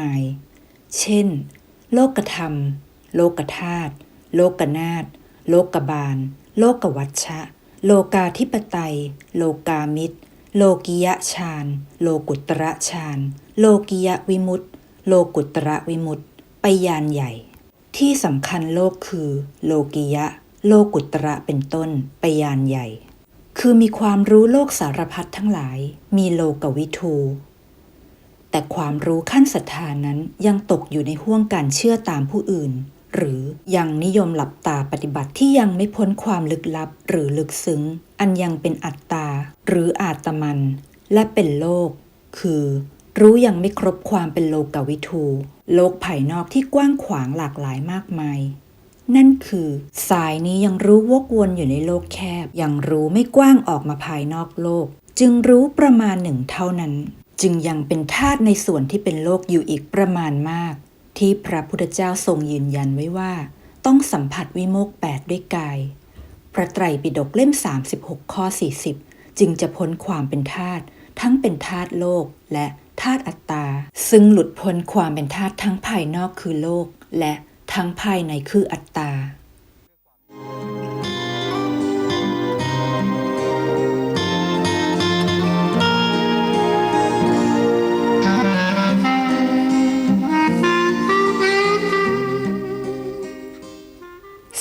มาย เช่น โลกธรรม โลกธาตุ โลกนาฏโลกบาล โลกวัชชะ โลกาธิปไตย โลกามิตร โลกิยะฌาน โลกุตระฌาน โลกิยะวิมุตติโลกุตระวิมุตติไปยานใหญ่ ที่สำคัญโลกคือ โลกิยะ โลกุตระเป็นต้นไปยานใหญ่ คือมีความรู้โลกสารพัดทั้งหลาย มีโลกวิทู แต่ความรู้ขั้นศรัทธานั้นยังตกอยู่ในห่วงการเชื่อตามผู้อื่น หรือยังนิยมหลับตาปฏิบัติที่ยังไม่พ้นความลึกลับ หรือลึกซึ้ง อันยังเป็นอัตตา หรืออาตมัน และเป็นโลก คือ รู้ยังไม่ครบความเป็นโลกวิทูโลกภายนอกที่กว้างขวางหลากหลายมากมายนั่นคือ สายนี้ยังรู้วกวนอยู่ในโลกแคบ ยังรู้ไม่กว้างออกมาภายนอกโลก จึงรู้ประมาณหนึ่งเท่านั้น จึงยังเป็นธาตุในส่วนที่เป็นโลกอยู่อีกประมาณมาก ที่พระพุทธเจ้าทรงยืนยันไว้ว่า ต้องสัมผัสวิโมกข์แปดด้วยกาย พระไตรปิฎกเล่ม 36 ข้อ 40 จึงจะพ้นความเป็นธาตุทั้งเป็นธาตุโลกและธาตุอัตตา ซึ่งหลุดพ้นความเป็นธาตุทั้งภายนอกคือโลก และทั้งภายในคืออัตตา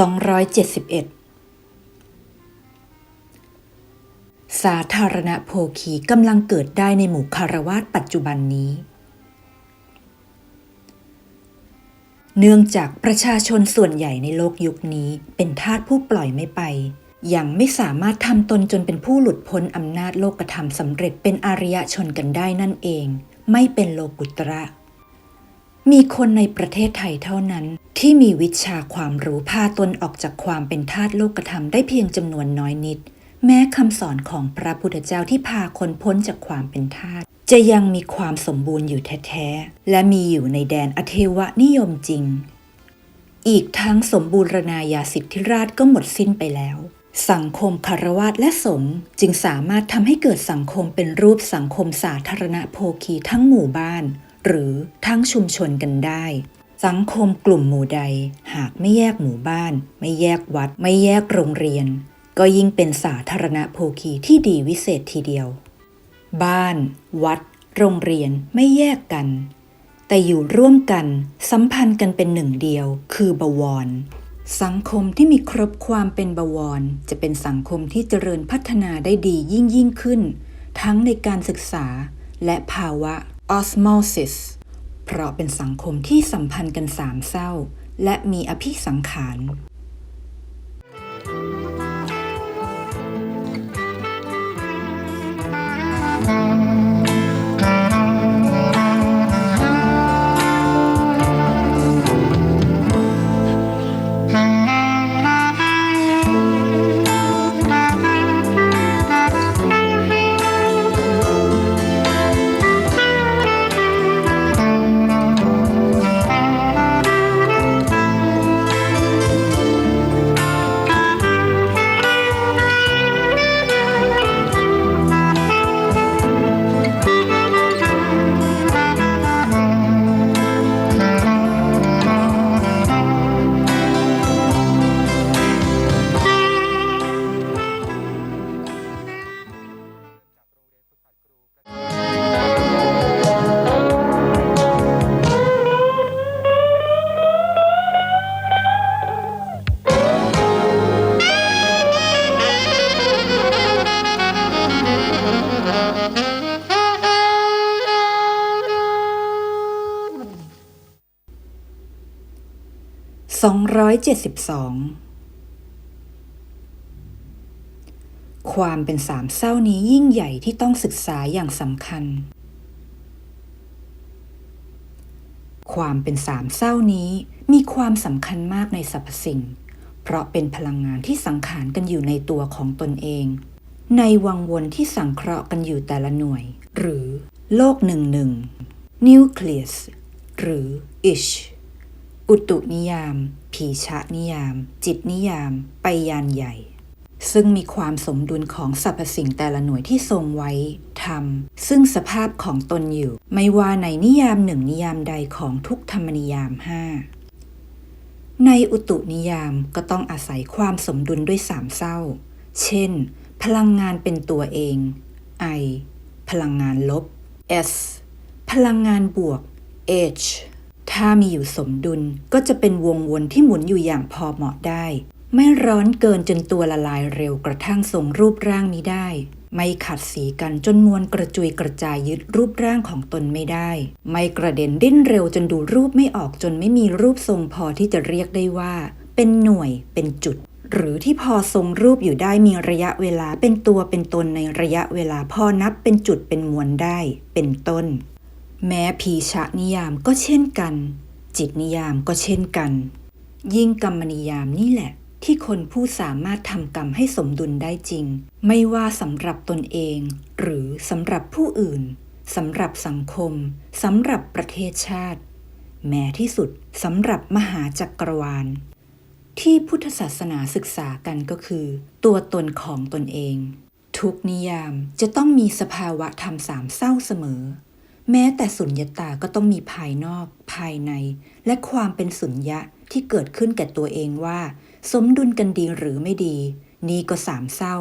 271 สาธารณโภคีกำลังเกิดได้ในหมู่คารวาสปัจจุบันนี้ เนื่องจากประชาชนส่วนใหญ่ในโลกยุคนี้เป็นทาสผู้ปล่อยไม่ไป ยังไม่สามารถทำตนจนเป็นผู้หลุดพ้นอำนาจโลกธรรมสำเร็จเป็นอริยชนกันได้นั่นเอง ไม่เป็นโลกุตระ มีคนในประเทศไทยเท่านั้น ที่มีวิชาความรู้พาตนออกจากความเป็นทาสโลกธรรมได้เพียงจำนวนน้อยนิด แม้คำสอนของพระพุทธเจ้าที่พาคนพ้นจากความเป็นทาสจะยังมีความสมบูรณ์อยู่แท้ๆ และมีอยู่ในแดนอเทวนิยมจริง อีกทั้งสมบูรณาญาสิทธิราชก็หมดสิ้นไปแล้ว สังคมคารวาสและสงฆ์จึงสามารถทำให้เกิดสังคมเป็นรูปสังคมสาธารณโภคีทั้งหมู่บ้าน หรือทั้งชุมชนกันได้ สังคมกลุ่มหมู่ใด หากไม่แยกหมู่บ้าน ไม่แยกวัด ไม่แยกโรงเรียน ก็ยิ่งเป็นสาธารณโภคีที่ดีวิเศษทีเดียว บ้าน วัด โรงเรียนไม่แยกกัน แต่อยู่ร่วมกันสัมพันธ์กันเป็นหนึ่งเดียว คือบวรสังคมที่มีครบความเป็นบวร จะเป็นสังคมที่เจริญพัฒนาได้ดียิ่งยิ่งขึ้น ทั้งในการศึกษาและภาวะ osmosis เพราะเป็นสังคมที่สัมพันธ์กันสามเศร้า และมีอภิสังขาร 272ความเป็นสามเศร้านี้ยิ่งใหญ่ที่ต้องศึกษาอย่างสำคัญ ความเป็นสามเศร้านี้มีความสำคัญมากในสรรพสิ่ง เพราะเป็นพลังงานที่สังขารกันอยู่ในตัวของตนเอง ในวังวนที่สังเคราะห์กันอยู่แต่ละหน่วย หรือโลกหนึ่งหนึ่ง nucleus หรือ ish อุตุนิยาม ผีชะนิยาม จิตนิยาม ไปยานใหญ่ ซึ่งมีความสมดุลของสรรพสิ่งแต่ละหน่วยที่ทรงไว้ทำซึ่งสภาพของตนอยู่ ไม่ว่าในนิยามหนึ่งนิยามใดของทุกธรรมนิยามห้าในอุตุนิยามก็ต้องอาศัยความสมดุลด้วยสามเศร้า เช่น พลังงานเป็นตัวเอง I พลังงานลบ S พลังงานบวก H ถ้ามีอยู่สมดุลก็จะเป็นวงวนที่หมุนอยู่อย่างพอเหมาะได้ ไม่ร้อนเกินจนตัวละลายเร็วกระทั่งทรงรูปร่างนี้ได้ ไม่ขัดสีกันจนมวลกระจุยกระจายยึดรูปร่างของตนไม่ได้ ไม่กระเด็นดิ้นเร็วจนดูรูปไม่ออกจนไม่มีรูปทรงพอที่จะเรียกได้ว่า เป็นหน่วยเป็นจุด หรือที่พอทรงรูปอยู่ได้มีระยะเวลาเป็นตัวเป็นตนในระยะเวลาพอนับเป็นจุดเป็นมวลได้ เป็นต้น แม้พีชะนิยามก็เช่นกัน จิตนิยามก็เช่นกัน ยิ่งกรรมนิยามนี่แหละ ที่คนผู้สามารถทำกรรมให้สมดุลได้จริง ไม่ว่าสำหรับตนเอง หรือสำหรับผู้อื่นสำหรับสังคมสำหรับประเทศชาติ แม้ที่สุดสำหรับมหาจักรวาล ที่พุทธศาสนาศึกษากันก็คือ ตัวตนของตนเอง ทุกนิยามจะต้องมีสภาวะธรรมสามเศร้าเสมอ แม้แต่สุญญตาก็ต้องมีภายนอก ภายใน และความเป็นสุญญะที่เกิดขึ้นแก่ตัวเองว่า สมดุลกันดีหรือไม่ดี นี่ก็สามเศร้า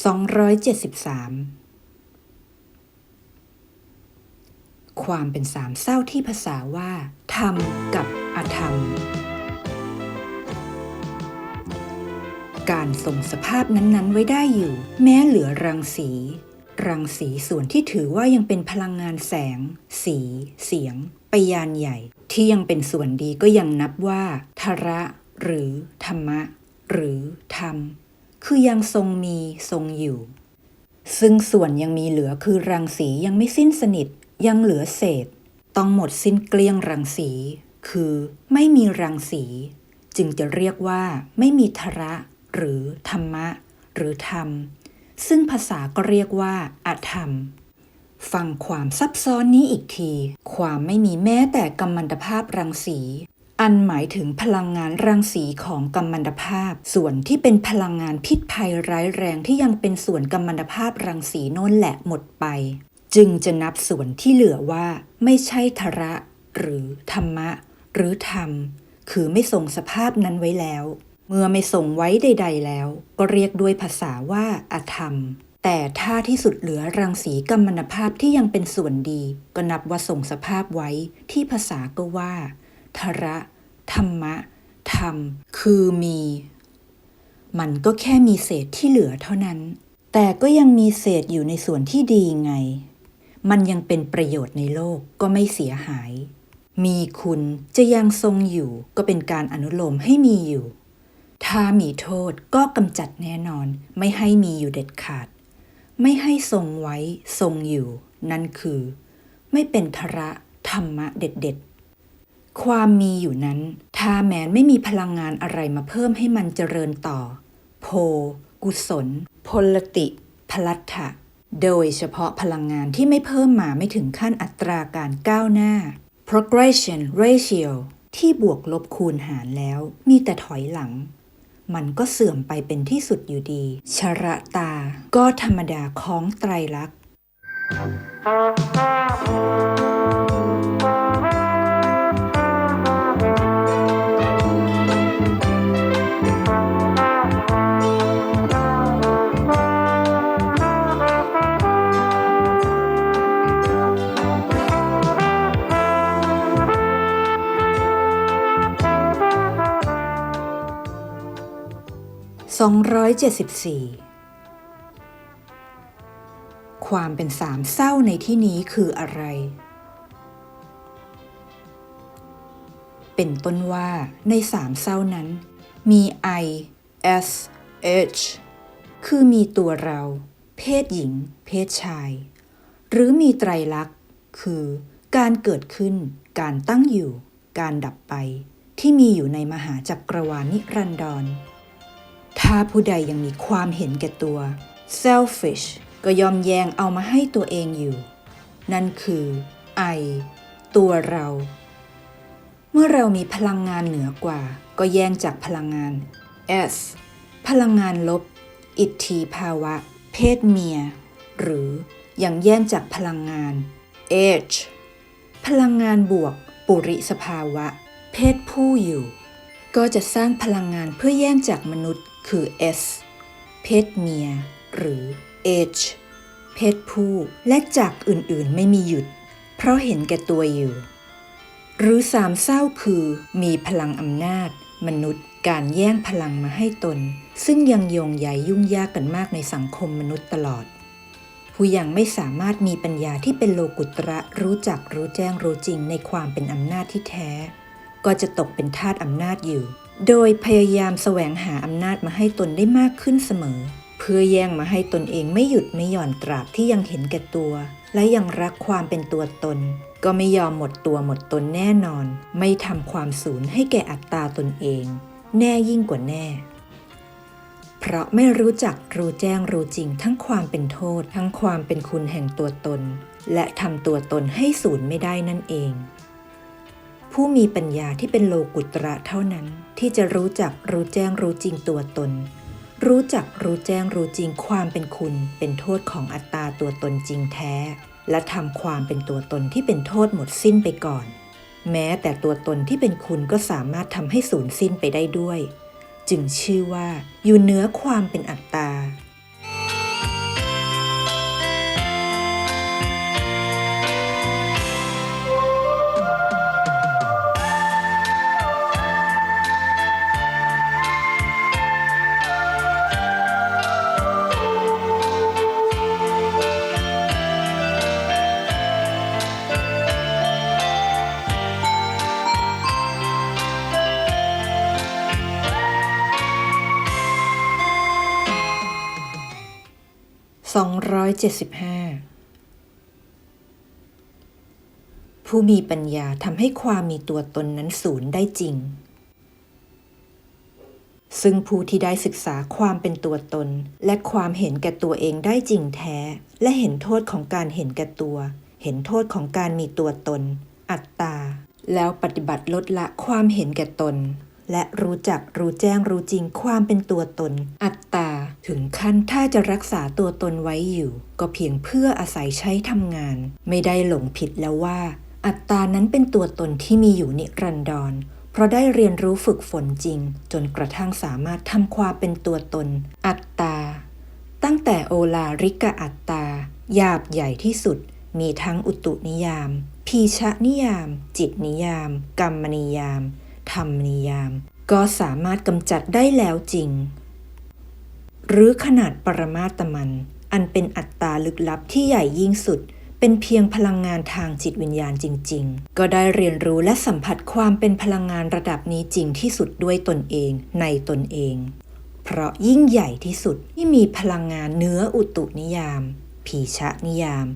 273 ความเป็นสามเศร้าที่ภาษาว่าธรรมกับอธรรม การทรงสภาพนั้นๆ ไว้ได้อยู่ แม้เหลือรังสี รังสีส่วนที่ถือว่ายังเป็นพลังงานแสง สี เสียง ไปยานใหญ่ ที่ยังเป็นส่วนดีก็ยังนับว่าทระหรือธรรมะ หรือธรรม คือยังทรงมีทรงอยู่ซึ่งส่วนยังมีเหลือคือรังสียังไม่สิ้นสนิท ยังเหลือเศษ ต้องหมดสิ้นเกลี้ยงรังสี คือไม่มีรังสี จึงจะเรียกว่าไม่มีทระ หรือธรรมะ หรือธรรม ซึ่งภาษาก็เรียกว่าอธรรม ฟังความซับซ้อนนี้อีกที ความไม่มีแม้แต่กัมมันตภาพรังสีอันหมายถึงพลังงานรังสีของกัมมันตภาพ ส่วนที่เป็นพลังงานพิษภัยร้ายแรงที่ยังเป็นส่วนกัมมันตภาพรังสีโน้นแหละหมดไป จึงจะนับส่วนที่เหลือว่าไม่ใช่ทระ หรือธรรมะ หรือธรรม คือไม่ทรงสภาพนั้นไว้แล้ว เมื่อไม่ทรงไว้ใด ๆ แล้ว ก็เรียกด้วยภาษาว่าอธรรม แต่ถ้าที่สุดเหลือรังสีกัมมันภาพที่ยังเป็นส่วนดี ก็นับว่าทรงสภาพไว้ที่ภาษาก็ว่าทระธรรมะ ธรรม คือมี มันก็แค่มีเศษที่เหลือเท่านั้น แต่ก็ยังมีเศษอยู่ในส่วนที่ดีไง มันยังเป็นประโยชน์ในโลกก็ไม่เสียหาย มีคุณจะยังทรงอยู่ก็เป็นการอนุโลมให้มีอยู่ ถ้ามีโทษก็กำจัดแน่นอนไม่ให้มีอยู่เด็ดขาด ไม่ให้ทรงไว้ทรงอยู่ นั่นคือ ไม่เป็นทระธรรมะเด็ดๆ ความมีอยู่นั้น ถ้าแม้นไม่มีพลังงานอะไรมาเพิ่มให้มันเจริญต่อ โพ กุศล พลติ พลัทธะ โดยเฉพาะพลังงานที่ไม่เพิ่มมาไม่ถึงขั้นอัตราการก้าวหน้า progression ratio ที่บวกลบคูณหารแล้วมีแต่ถอยหลัง มันก็เสื่อมไปเป็นที่สุดอยู่ดี ชระตาก็ธรรมดาของไตรลักษณ์ 274 ความเป็นสามเศร้าในที่นี้คืออะไร เป็นต้นว่าในสามเศร้านั้น มี I S H คือมีตัวเรา เพศหญิง เพศชาย หรือมีไตรลักษณ์ คือการเกิดขึ้น การตั้งอยู่ การดับไป ที่มีอยู่ในมหาจักรวาลนิรันดร ถ้าผู้ใดยังมีความเห็นแก่ตัว selfish ก็ยอมแยงเอามาให้ตัวเองอยู่ นั่นคือ I ตัวเรา เมื่อเรามีพลังงานเหนือกว่า ก็แย่งจากพลังงาน S พลังงานลบ อิทธิภาวะ เพศเมีย หรืออย่างแย่งจากพลังงาน H พลังงานบวก ปุริสภาวะ เพศผู้อยู่ ก็จะสร้างพลังงานเพื่อแย่งจากมนุษย์ คือ S เพศเมีย หรือ H เพศผู้ และจากอื่นๆไม่มีหยุด เพราะเห็นแก่ตัวอยู่ หรือสามเศร้าคือมีพลังอำนาจ มนุษย์การแย่งพลังมาให้ตน ซึ่งยังโยงใยยุ่งยากกันมากในสังคมมนุษย์ตลอด ผู้ยังไม่สามารถมีปัญญาที่เป็นโลกุตระรู้จักรู้แจ้งรู้จริงในความเป็นอำนาจที่แท้ ก็จะตกเป็นทาสอำนาจอยู่ โดยพยายามแสวงหาอำนาจมาให้ตนได้มากขึ้นเสมอ เพื่อแย่งมาให้ตนเองไม่หยุดไม่หย่อนตราบที่ยังเห็นแก่ตัว และยังรักความเป็นตัวตน ก็ไม่ยอมหมดตัวหมดตนแน่นอน ไม่ทำความสูญให้แก่อัตตาตนเอง แน่ยิ่งกว่าแน่ เพราะไม่รู้จักรู้แจ้งรู้จริง ทั้งความเป็นโทษ ทั้งความเป็นคุณแห่งตัวตน และทำตัวตนให้สูญไม่ได้นั่นเอง ผู้มีปัญญาที่เป็นโลกุตระเท่านั้น ที่จะรู้จักรู้แจ้งรู้จริงตัวตน รู้จักรู้แจ้งรู้จริงความเป็นคุณ เป็นโทษของอัตตาตัวตนจริงแท้ และทำความเป็นตัวตนที่เป็นโทษหมดสิ้นไปก่อน แม้แต่ตัวตนที่เป็นคุณก็สามารถทำให้สูญสิ้นไปได้ด้วย จึงชื่อว่าอยู่เหนือความเป็นอัตตา 275ผู้มีปัญญาทำให้ความมีตัวตนนั้นสูญได้จริง ซึ่งผู้ที่ได้ศึกษาความเป็นตัวตน และความเห็นแก่ตัวเองได้จริงแท้ และเห็นโทษของการเห็นแก่ตัว เห็นโทษของการมีตัวตน อัตตา แล้วปฏิบัติลดละความเห็นแก่ตน และรู้จักรู้แจ้งรู้จริงความเป็นตัวตน อัตตา ถึงขั้นถ้าจะรักษาตัวตนไว้อยู่ ก็เพียงเพื่ออาศัยใช้ทำงาน ไม่ได้หลงผิดแล้วว่า อัตตานั้นเป็นตัวตนที่มีอยู่นิรันดร เพราะได้เรียนรู้ฝึกฝนจริง จนกระทั่งสามารถทำความเป็นตัวตน อัตตา ตั้งแต่โอลาริกะอัตตาหยาบใหญ่ที่สุด มีทั้งอุตุนิยาม พีชะนิยาม จิตนิยาม กรรมนิยาม ธรรมนิยาม ก็สามารถกำจัดได้แล้วจริง หรือขนาดปรมาตมัน อันเป็นอัตตาลึกลับที่ใหญ่ยิ่งสุด เป็นเพียงพลังงานทางจิตวิญญาณจริง ๆ ก็ได้เรียนรู้และสัมผัสความเป็นพลังงานระดับนี้จริงที่สุดด้วยตนเองในตนเอง เพราะยิ่งใหญ่ที่สุดที่มีพลังงานเนื้ออุตุนิยาม ผีชะนิยาม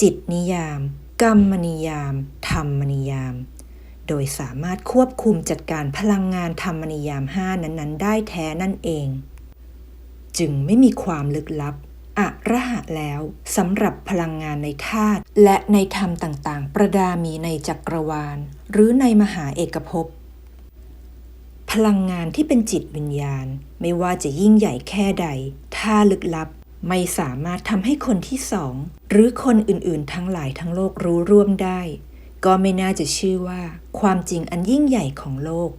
จิตนิยาม กรรมนิยาม ธรรมนิยามโดยสามารถควบคุมจัดการพลังงานธรรมนิยามห้านั้น ๆ ได้แท้นั่นเอง จึงไม่มีความลึกลับอะระหะแล้วสำหรับพลังงานในธาตุและในธรรมต่างๆ ประดามีในจักรวาล หรือในมหาเอกภพ พลังงานที่เป็นจิตวิญญาณ ไม่ว่าจะยิ่งใหญ่แค่ใด ถ้าลึกลับ ไม่สามารถทำให้คนที่สอง หรือคนอื่นๆ ทั้งหลายทั้งโลกรู้ร่วมได้ ก็ไม่น่าจะชื่อว่า ความจริงอันยิ่งใหญ่ของโลก